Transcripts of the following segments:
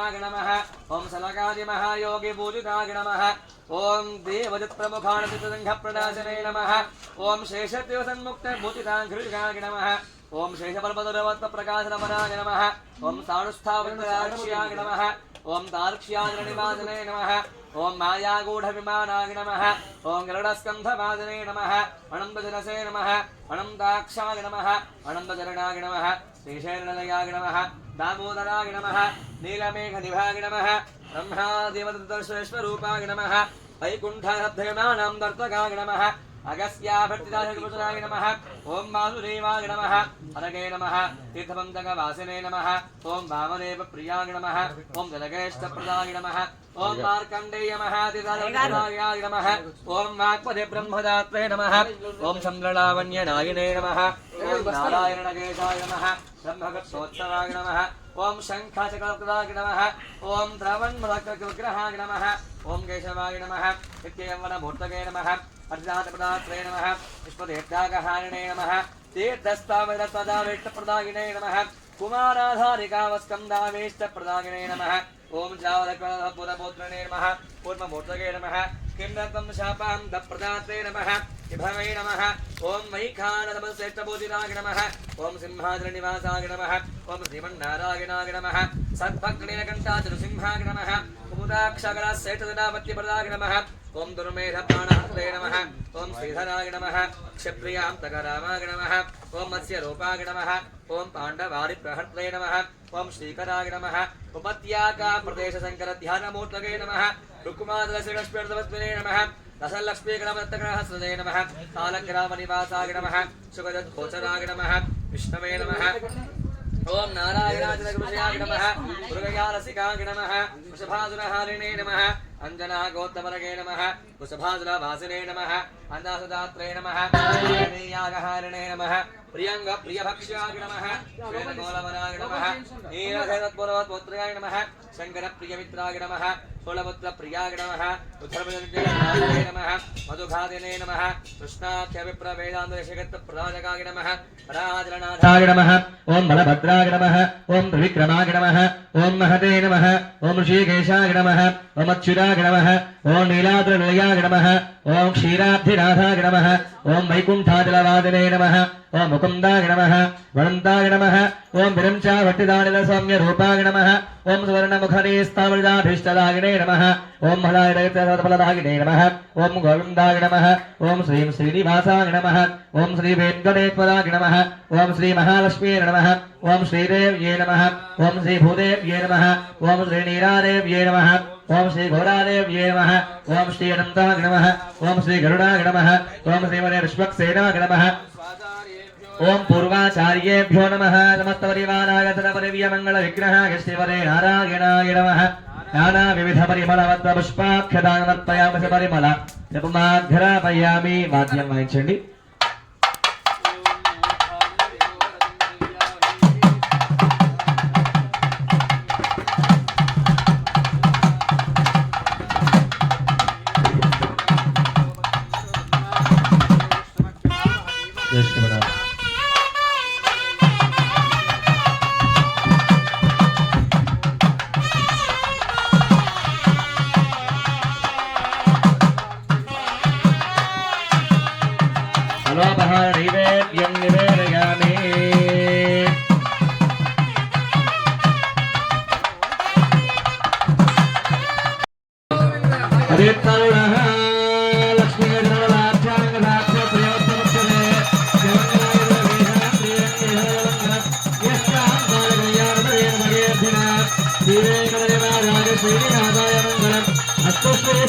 नमः ॐ सनकादि महायोगी पूजिताय नमः ॐ देवजत्प्रमुखाणसिद्धसङ्घप्रणाशने नमः ॐ शेषदेवसन्मुक्तभूतिताङ्घृगाय नमः ॐ शेषपर्वतरवत्तप्रकाशनपराय नमः ॐ साणुस्थावृतराक्ष्याय नमः ॐ तार्क्ष्याग्रनिवासने नमः ॐ मायागूढविमानाय नमः ॐ गरुडस्कन्धवादने नमः अणम्बजनसे नमः अणम्दाक्षाय नमः अणम्बचरणाय नमः श्रीशैलनलयाय नमः दामोदराय नमः, नीलमेघनिभाय नमः ब्रह्मादेवदर्शेश्वरूपाय नमः वैकुण्ठहद्धयमानां दर्तकाय नमः अगस्त्याभर्तिदाशपुत्राय नमः ॐ वासुदेवाय नमः हरगे नमः तीर्थपङ्कजवासिने नमः ॐ वामदेवप्रियाय नमः ॐ जलगेष्ठप्रदाय नमः ॐ मार्कण्डेय महातिदाय नमः ॐ वाक्पदे ब्रह्मदात्रे नमः ॐ चन्द्रलावण्यनायिने नमः ॐ नारायणगेशाय नमः ब्रह्मगत्सोत्सवाय नमः। ॐ शङ्खाचक्रप्रदाय नमः। ॐ द्रवन्मलग्रहाय नमः। ॐ केशवाय नमः। नित्ययवनमूर्तके नमः। अर्जातपदात्रे नमः। विश्वदेत्यागहारिणे नमः। तीर्थस्तावदत्तदावेष्टप्रदायिने नमः। कुमाराधारिकावस्कन्दावेष्टप्रदायिने नमः। ॐ जावदकपुरपुत्रणे नमः। पूर्वमूर्तके नमः। किं शापां दप्रदात्रे नमः। విభవై నమ. ఓం వైఖానతమశ్రేష్టబోధినాగ నమ. ఓం సింహాద్ర నివాసాగ నమ. ఓం శ్రీమన్నారాయణాగ నమ. సద్భక్తికంఠాచరుసింహాగ నమ. కుముదాక్షగర శ్రేష్టదినాపత్యపదాగ నమ. ఓం దుర్మేధపాణహస్తయ నమ. ఓం శ్రీధరాగ నమ. క్షప్రియాంతకరామాగ నమ. ఓం మత్స్య రూపాగ నమ. ఓం పాండవారి ప్రహర్తయ నమ. ఓం శ్రీకరాగ నమ. ఉపత్యాకా ప్రదేశ శంకర ధ్యానమూర్తగే నమ. రుక్కుమాదశ నమ. रसलक्ष्मीग्रामदत्तग्रह सृजय नमः। कालग्रामनिवासाय नमः। सुखजद्घोचराय नमः। विष्णवे नमः। ओम नारायणाचलगुरुयाय नमः। मृगयालसिकाय नमः। वृषभासुरहारिणे नमः। अंजना गोत्तमरगे नमः। वृषभासुरभासिने नमः। अन्दासुदात्रे नमः। नमः। ప్రియంగ ప్రియభక్ష్యాయ నమః. శ్వేతగోళవనాయ నమః. నీలధేతత్పురవత్పుత్రాయ నమః శంకర ప్రియమిత్రాయ నమః. కులపుత్ర ప్రియాయ నమః. ఉత్తరప్రదేశాయ నమః. మధుఘాదినే నమః. కృష్ణాఖ్య విప్ర వేదాంత శగత్ ప్రదాయకాయ నమః. రాజరనాథాయ నమః. ఓం బలభద్రాయ నమః. ఓం త్రివిక్రమాయ నమః. ఓం మహతే నమః. ఓం ఋషికేశాయ నమః. ఓం అచ్యుతాయ నమః. ఓం నీలాద్రనిలయాయ నమః. ఓం క్షీరాబ్ధినాథాయ నమ ఓం వైకుంఠాచలవాదనే నమ ఓం ముకుందాయ నమ వనంతాయ నమ ఓం విరంచాభట్టిదానిల సౌమ్య రూపాయ నమ ఓం సువర్ణముఖనేస్తామృదాభీష్టదాగినే నమ ఓం మలాయడయతఫలదాగినే నమ ఓం గోవిందాయ నమ ఓం శ్రీం శ్రీనివాసాయ నమ ఓం శ్రీ వెంకటేశ్వరాయ నమ ఓం శ్రీ మహాలక్ష్మీ నమ ఓం శ్రీదేవ్యే నమ ఓం శ్రీ భూదేవ్యే నమ ఓం శ్రీ నీరాదేవ్యే నమ ఓం శ్రీ ఘోరాదేవ్యే నమ ఓం శ్రీ అనంతాయ నమ. ఓం శ్రీ గరుడాయ నమ. ఓం శ్రీమనే విశ్వక్సేనాయ నమ. ఓం పూర్వాచార్యేభ్యో నమః. సమస్తపరివారాయ తదపరివ్యమంగళ విగ్రహాయ శ్రీవరే నారాయణాయ నమ. నానా వివిధ పరిమళవత్వ పుష్పాఖ్యదానమర్పయామి పరిమళ జపమాఘ్రాపయామి వాద్యం వాయించండి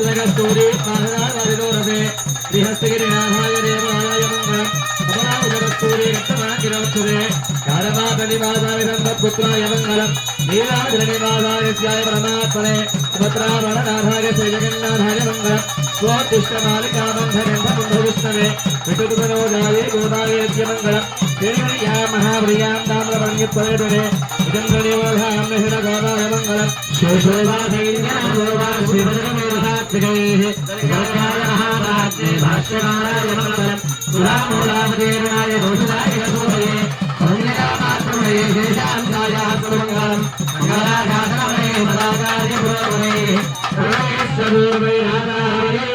అస్తుష్మే సురగస్తూరి పాదనాథిరోరదే బృహస్పతినాథాయ దేవాలయ మంగళం. కమలాజగస్తూరి రక్తమాకిరోక్షరే కారమాతనివాసాయ సంపత్పుత్రాయ మంగళం. నీలాద్రనివాసాయ శ్యాయ పరమాత్మనే సుభద్రావరణనాథాయ శ్రీజగన్నాథాయ మంగళం. స్వోత్తిష్టమాలికాబంధగంధబుద్ధవిష్ణవే విటుతుమనోజాయే గోదాయేత్య మంగళం. శ్రీమయ్యా మహాప్రియాం తామ్రవర్ణ్యత్వరేటురే విజంద్రనివాసాం నిహిన గోదాయ మంగళం. भाष्यकाराय घोषणाय सूचये अन्यकामात्रमये शेषान्तायात्ममङ्गलम् मङ्गलाघातनमये पदाचार्य पुरोगमये प्रणयस्वरूपे राधाहरे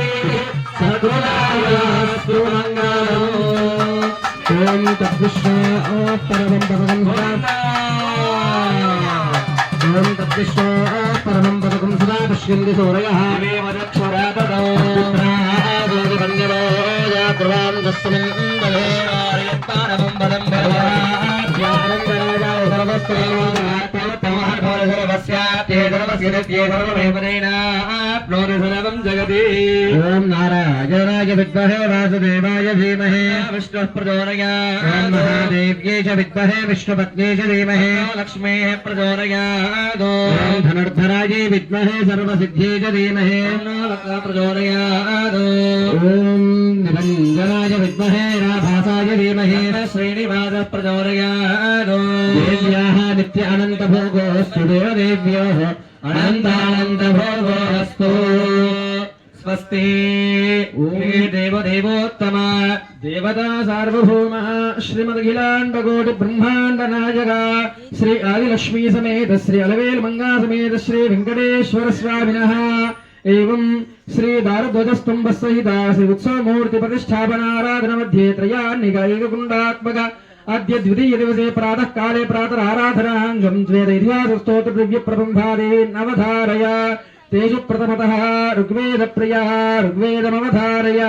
सर्वदास्तु मङ्गलम् ॐ तद्विष्णे ओम् परमं परमं పరమం తద్విష్ణ పరమం పదకం సదా పశ్యంతి సూరయः पूजाकुर्वां तस्मिन्दे आर्यत्तानमम्बदं विद्महे वासुदेवाय धीमहे। विष्णुः प्रचोदयात्। ॐ महादेव्यै च विद्महे विष्णुपत्न्यै च धीमहे। लक्ष्मेः प्रचोदयात्। ॐ धनुर्धरायै विद्महे सर्वसिद्ध्यै भञ्जनाय विद्महे राभासाय धीमहे श्रीनिवास प्रचोदयादो देव्याः नित्य अनन्तभोगोऽस्तु देवदेव्योः अनन्तानन्दभोगोऽस्तु स्वस्ति देवदेवोत्तम देवता सार्वभौमः श्रीमदखिलाण्डकोटि ब्रह्माण्डनायका श्री आदिलक्ष्मी समेत श्री अलवेल मङ्गा समेत श्री वेङ्कटेश्वर स्वामिनः సహిత శ్రీ ఉత్సవమూర్తి ప్రతిష్టాపనారాధన మధ్యే త్రయాన్నిక ఏకకుండాత్మక అద్య ద్వితీయ దివసే ప్రాతః కాలే ప్రాతరారాధనాంగం ద్వేద ఇతిహాస స్తోత్ర దివ్య ప్రబంధాదే నవధారయ తేజు ప్రథమతః ఋగ్వేద ప్రియ ఋగ్వేదమవధారయ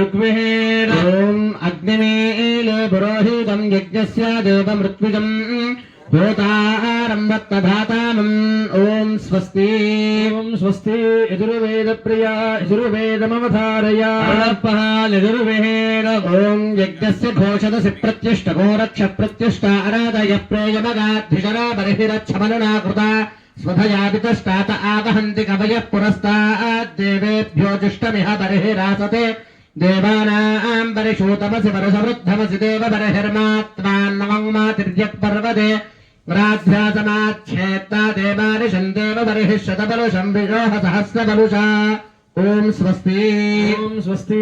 ఋగ్వేద ఓం అగ్నిమేలే పురోహితం యజ్ఞస్య దేవమృత్విజం హోతారం వత్తధాతామం ఓం స్వస్తి ఓం స్వస్తి యజుర్వేద ప్రియ యజుర్వేదమవధారయ ఎదురువేద ఓం యజ్ఞస్య ఘోషదసి ప్రత్యుష్టకో రక్ష ప్రత్యుష్ట అరాధయ ప్రేయమగాధికరా బర్హిరచ్చమలనా కృత స్వధయాపితష్టాత ఆవహంతి కవయః పురస్తాద్దేవేభ్యో జిష్టమిహ బర్హిరాసతే దేవానాం పరిషూతమసి పరసవృద్ధమసి దేవ బర్హిర్మాత్మాన్నమం మాతిర్యత్పర్వతే రాధ్యాసమాచ్ఛేత్తా దేవానిశం దేవ బర్హిः శతబలుషం విషోహ సహస్రబలుషా ఓం స్వస్తి ఓం స్వస్తి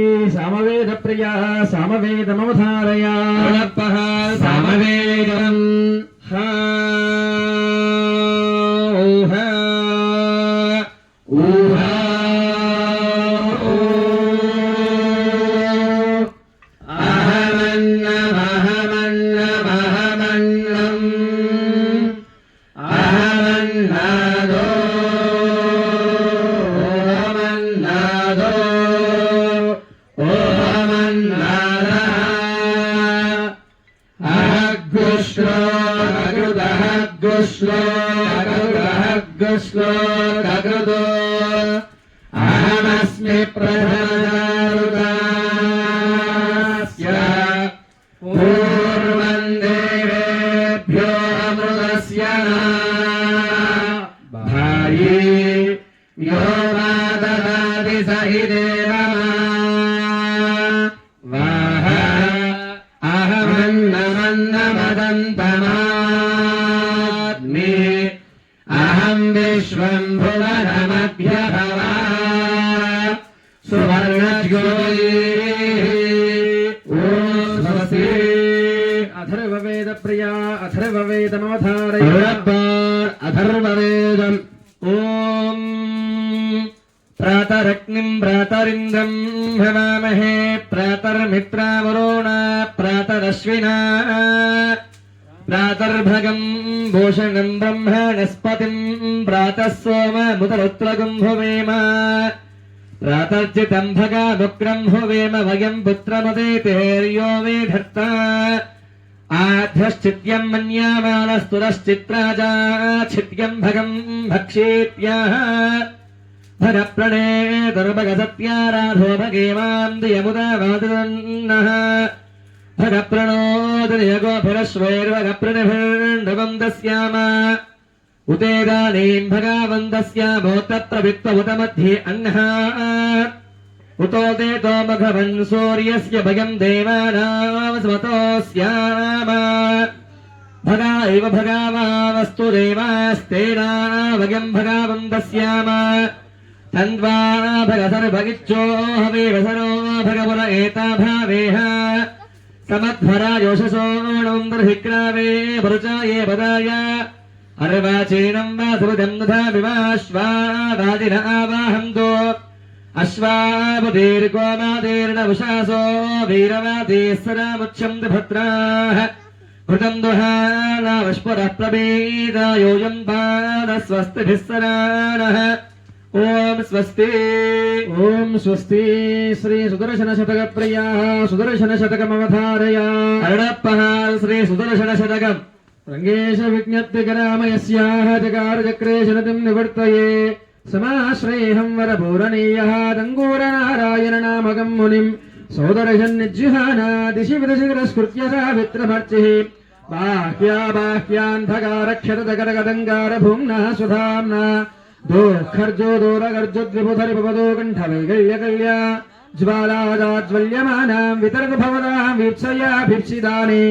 ప్రాతర్భగం భూషణం బ్రహ్మణస్పతిం ప్రాతः సోమముదరుత్రగం భువేమ ప్రాతర్జితం భగాముగ్రం భువేమ వయం పుత్రముదేతేర్యో మే ధర్త ఆధ్యశ్చిత్యం మన్యామానస్తురశ్చిత్రాజా చిత్యం భగం భక్షేత్యాహ భగప్రణే దుర్భగ సత్యారాధో భగేమాం దియముదావాదున్నః భగప్రణోదయగోభిరశ్వైర్వగప్రణిభిర్నవం దస్యామ ఉతేదానీం భగావందస్యామోత ప్రవిత్త ఉత మధ్యే అహ్నః ఉతో దేతో మఘవన్ సూర్యస్య భగం దేవానామస్మతోస్యామ భగా ఇవ భగావావస్తు దేవాస్తేనా భగం భగావందస్యామ తన్వా భగసర్భగిచ్చో హవేవసరో समध्वरा योषसोणोन्दर्हिक्रावे मरुचाये पदाय अर्वाचीनं वा सुहृदं दधामिवाश्वादिना वाहन्तो अश्वापदीर्गो मादीर्णवशासो वीरवादीस्सरामुच्छन्ति भद्राः घृतम् दुहानावश्पुरः प्रबीदा योऽयम् पादस्वस्तिभिः सराणः ఓం స్వస్తి. ఓం స్వస్తి. శ్రీ సుదర్శన శతక ప్రియా. సుదర్శన శతకమవధారయా అరణప్పహ శ్రీ సుదర్శన శతకం. రంగేశ విజ్ఞప్తి గరామయస్యాహ జగార చక్రేశనతిం నివర్తయే. సమాశ్రయేహం వరపూరణీయః. దంగూర నారాయణ నామగం మునిం. సోదరశన్ నిజ్జుహానా విదశి విదశిరస్కృత్య సావిత్రమర్చిః. బాహ్యా బాహ్యాంధకారక్షత జగదగదంగార సుధామ్నా. दोरखर्जो दोरगर्जो द्विबुधरि भवदो कण्ठवैकल्यकल्य ज्वालाजाज्वल्यमानां वितर्कभवदां वीप्सयाभिप्सिदाने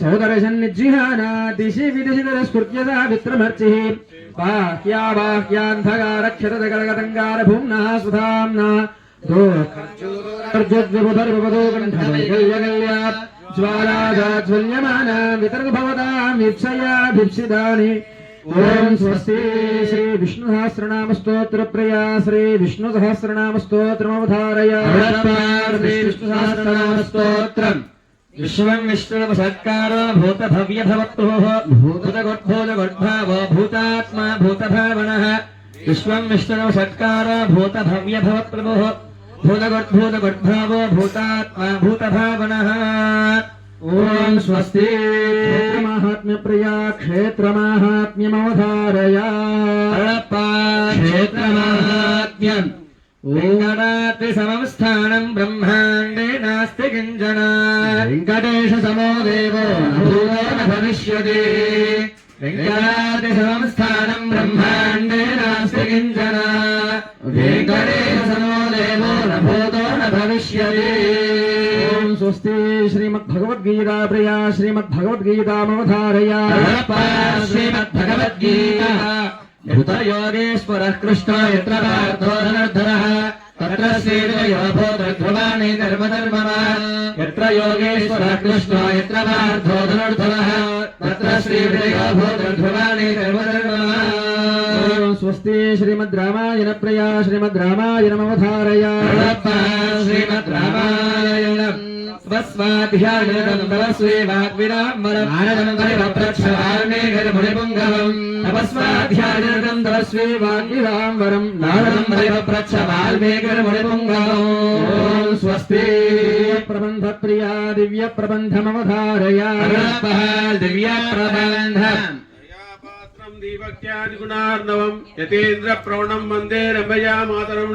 सौदर्शन्निज्जिहाना दिशि विदिशि तिरस्कृत्य वित्रमर्चिः बाह्या बाह्यान्धकारक्षतगलगतङ्गारभुम्ना सुधाम्ना दोरखर्जोद्विबुधरि भवदो कण्ठवैकल्यकल्य ज्वालाजाज्वल्यमानां वितर्कभवदां वीप्सयाभिप्सिदाने ఓం స్వస్తి శ్రీ విష్ణు సహస్రనామ స్తోత్ర ప్రియా శ్రీ విష్ణు సహస్రనామ స్తోత్రమవధారయ శ్రీ విష్ణు సహస్రనామ స్తోత్రం. విశ్వం విష్ణునమసత్కారో భూత భవ్య భవత్తుః భూత గొడ్భూత గొడ్భావ భూతాత్మా భూత భావన విశ్వం విష్ణునమసత్కారో భూత భవ్య భవత్ప్రభుః భూత గొడ్భూత గొడ్భావో భూతాత్మా భూత భావన ఓం స్వస్తి క్షేత్రమాహాత్మ్య ప్రియా క్షేత్రమాహాత్మ్యమవధారయ క్షేత్రమాహాత్మ్యం ఓంగణాతి సమం స్థానం బ్రహ్మాండే నాస్తి కించన వెంకటేశ సమో దేవో భూతో న భవిష్యతి వెంకటాతి సమం స్థానం బ్రహ్మాండే నాస్తి ఓం స్వస్తి శ్రీమద్భగవద్గీతా ప్రియా శ్రీమద్భగవద్గీతామవధారయ శ్రీమద్భగవద్గీత. భూతయోగేశ్వరः కృష్ణో యత్ర పార్థో ధనుర్ధరः తత్ర శ్రీర్వయో భూతధ్రువాణి ధర్మధర్మవాన్ యత్ర యోగేశ్వరः కృష్ణో యత్ర పార్థో ధనుర్ధరः తత్ర శ్రీర్వయో భూతధ్రువాణి ధర్మధర్మవాన్ ఓం స్వస్తి శ్రీమద్ రామాయణ ప్రియా శ్రీమద్ రామాయణమవధారయ శ్రీమద్ రామాయణం స్వస్వాధ్యాయం తవ శ్రీవాగ్విరామరం ఆనందం పరివప్రక్షామే గర్భునిపుంగవం తపస్వాధ్యాయం తవ శ్రీవాగ్విరామరం నాదం పరివప్రక్ష వాల్మే గర్భునిపుంగవం ఓం స్వస్తి ప్రబంధ ప్రియా దివ్య ప్రబంధమవధారయ దివ్య ప్రబంధం శ్రీభక్త్యాదిగుణార్ణవం యతేంద్ర ప్రవణం వందే రమయా మాతరం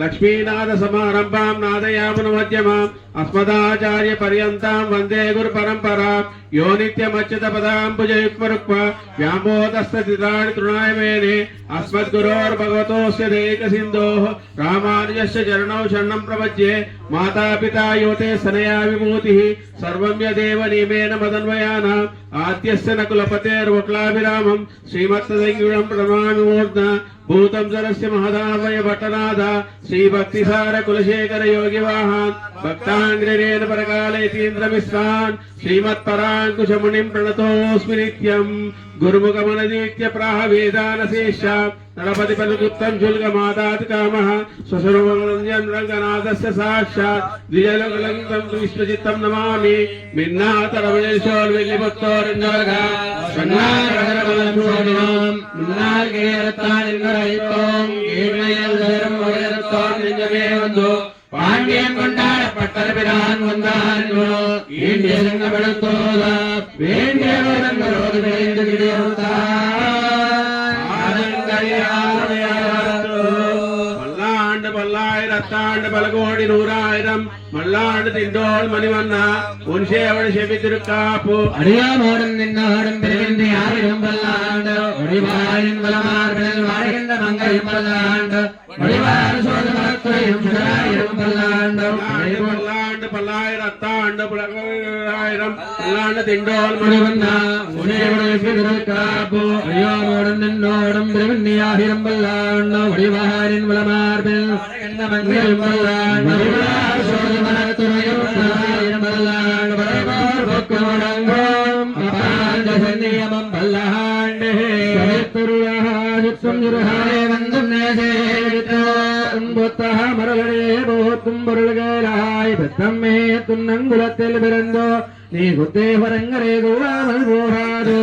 లక్ష్మీనాథ సమారంభాం నాదయామున మధ్యమాం. అస్మదాచార్య పర్యంతం వందే గురు పరంపరా యో నిత్యమచ్యుత పదాంబుజయుక్మరుక్వ వ్యామోదస్తతిరాణి తృణాయ మేనే అస్మద్గురోర్భగవతోస్య దేక సింధోః రామానుజస్య చరణౌ శరణం ప్రపద్యే మాతాపితా యోతే సనయా విమూతిः సర్వం యదేవ నియమేన మదన్వయానాం. ఆద్యస్య Mata de Gran Brahman Orda, భూతం సరస్య మహదావయ భట్టనాథ శ్రీభక్తిసార కులశేఖర యోగి వాహాన్ భక్తాంగ్రేణ పరకాలయతీంద్రమిశ్రాన్ శ్రీమత్పరాంకుశమునిం ప్రణతోస్మి నిత్యం గురుముఖమనదీత్య ప్రాహ వేదానశేష నరపతి పలుగుప్తం శుల్కమాదాతి కామః స్వస్వరూపం రంగనాథస్య సాక్షాత్ ద్విజలకలంకం విశ్వచిత్తం నమామి முன்னால் கிரியத்தான் நின்றோம் கீழ்மையில் தரும் உயரத்தோம் நெஞ்சமே வந்தோ பாண்டியன் கொண்டாடப்பட்ட பிரான் வந்தான். வேண்டிய ரங்கமெடுத்தோதா പത്താണ്ട് പല കോടി നൂറായിരം മള്ളാണ്ട് തിണ്ടോൾ മണി വന്ന ഉൻഷേവൾ ശെവിത്തിരുക്കാപ്പു അറിയാമോടം നിന്നോടും പെരുവിന്റെ ആരും വല്ലാണ്ട്. ഒടിവാരിൻ വലമാർബിൽ മംഗളം വല്ലാണ്ട്. ഒടിവാർ பல்லாயிரத்தாண்டு பல்லாயிரம் பல்லாண்டு திண்டோள் மணிவண்ணா காப்பு அடியாமோடும் நின்னோடும் பிரிவின்னியாகிரம் பல்லாண்டு ஒளிவாரின் வளமார்பில் வாழ்கின்ற மங்கையும் பல்லாண்டு ஒளிவாறு சோழ மரத்துறையும் தாய் பெத்தம்மே துன்னங்குலத்தில் பிறந்தோ நீ குத்தேவரங்கரே கூடாமல் போராது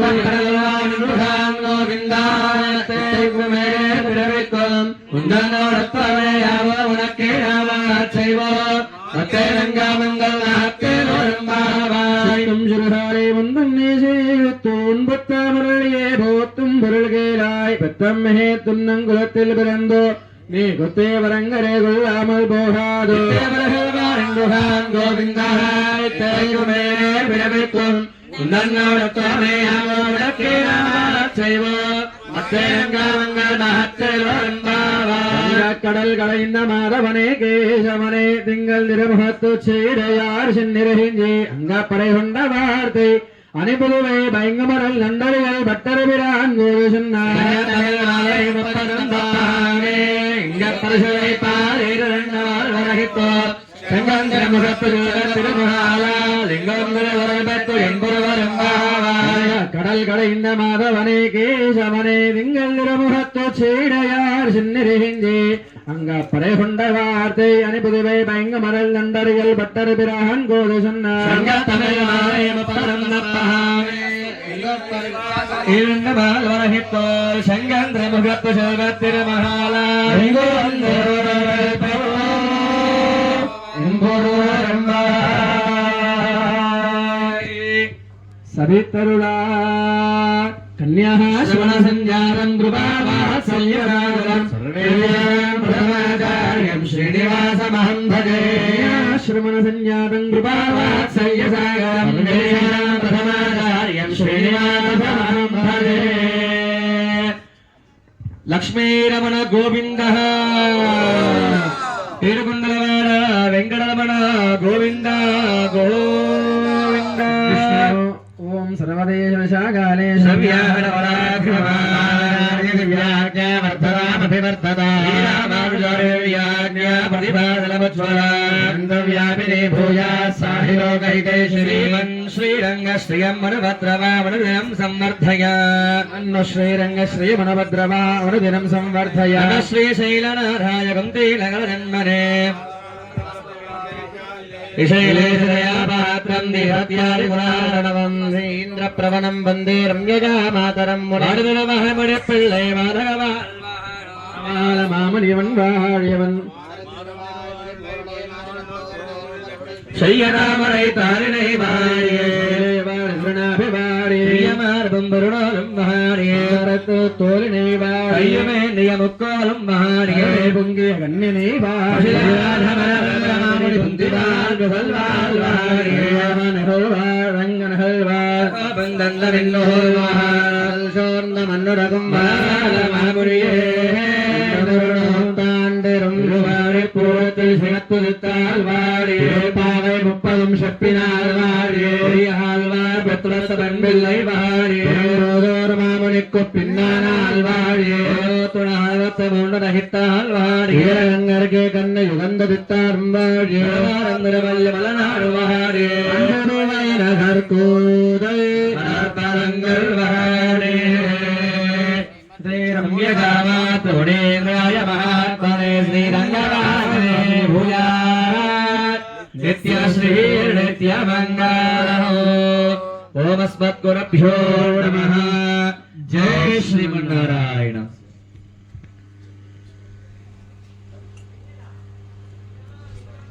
பிறவிக்கும். உந்தனோடப்பவையாவோ உனக்கே நாவார் செய்வோ. ரங்காமங்கள் போத்தும் பொருள்கேலாய் பெத்தம்மே துன்னங்குலத்தில் பிறந்தோ நீ குத்தேவரங்கரே கொள்ளாமல் போகாதோ. முகாம் கோவிந்தாய் தெய்வமே விளைவிக்கும் கடல் களைந்த மாதவனே கேசவனே திங்கள் திருமுகத்து செய்யார் சென்னிறகின்றி அங்க படை கொண்ட வார்த்தை. அணிபுதுவை பயங்கமரல் நண்டர்கள் பட்டரபிரான் கோவி சொன்னார். லிங்காந்திர முகப்பிலோட திருமகாலா லிங்கோந்திர வரவேற்பு எங்குருவரும் கடல் கடைந்த மாதவனே கேசவனே விங்கந்திர முகத்தோ சீடையார் சின்னிருகின்றே அங்க படை கொண்ட வார்த்தை அனுப்புதுவை பயங்க மரல் நண்டறிகள் பட்டர் பிரான் கோது சொன்னார் சங்கந்திர முகப்பு செல்வ திருமகாலா సవితరుడా కన్యా శ్రవణ సంజారం కృపావాత్సల్యరాగరం శ్రీనివాసమహం భజే శ్రవణ సంజాతం కృపావాత్సల్య సాగరం ప్రథమాచార్యం శ్రీనివాసమహం భజే లక్ష్మీరమణ గోవింద ఓం సర్వదేశకాలే వ్యాపినే భూయా సాహిలోకైతే శ్రీమన్ శ్రీరంగ శ్రియం మనుభద్రవామనుదినం సంవర్ధయ అన్ను శ్రీరంగ శ్రీమణభద్రవామనుదినం సంవర్ధయ శ్రీశైలనాథాయ కుంతీలగలజన్మనే విశైలేశయాపాత్రం இந்திரபிரவணம் வந்தே ரம்யஜா மாதரம் பிள்ளை மாமனியவன் வாழியவன் செய்யராமரை தாரிணை வாழியே வாழ பிரியமார்பம் வருணா ஐயமே நியமுக்கோலம் மகாணியே பொங்கிய கண்ணினை வாழி புந்திவாழ் புகழ்வாழ் வாழ்வாழ் ரங்கனகள் வாழ்ந்தந்தோர் மகால் சோர்ந்த மன்னுரகும் மகாமுரியே தாண்டெரும் பூரத்தில் சினத்துதித்தால் வாழியே பாவை முப்பதும் செப்பினால் வாழியே ஆழ்வார் பெற்றுளத்த பண்பில்லை வாழ் ഹിത്താൽവാടിയേ കണ്ണ യുഗന്ധ വിത്താർവാടിയേ ശ്രീരമ്യകാമാത്തോടേന്ദ്രായ മഹാത്മനെ ശ്രീരംഗവാസനെ ഭൂയാ നിത്യശ്രീനിത്യമംഗളോ ഓമസ്മദ്ഗുണഭ്യോ നമഃ జై శ్రీమన్నారాయణ.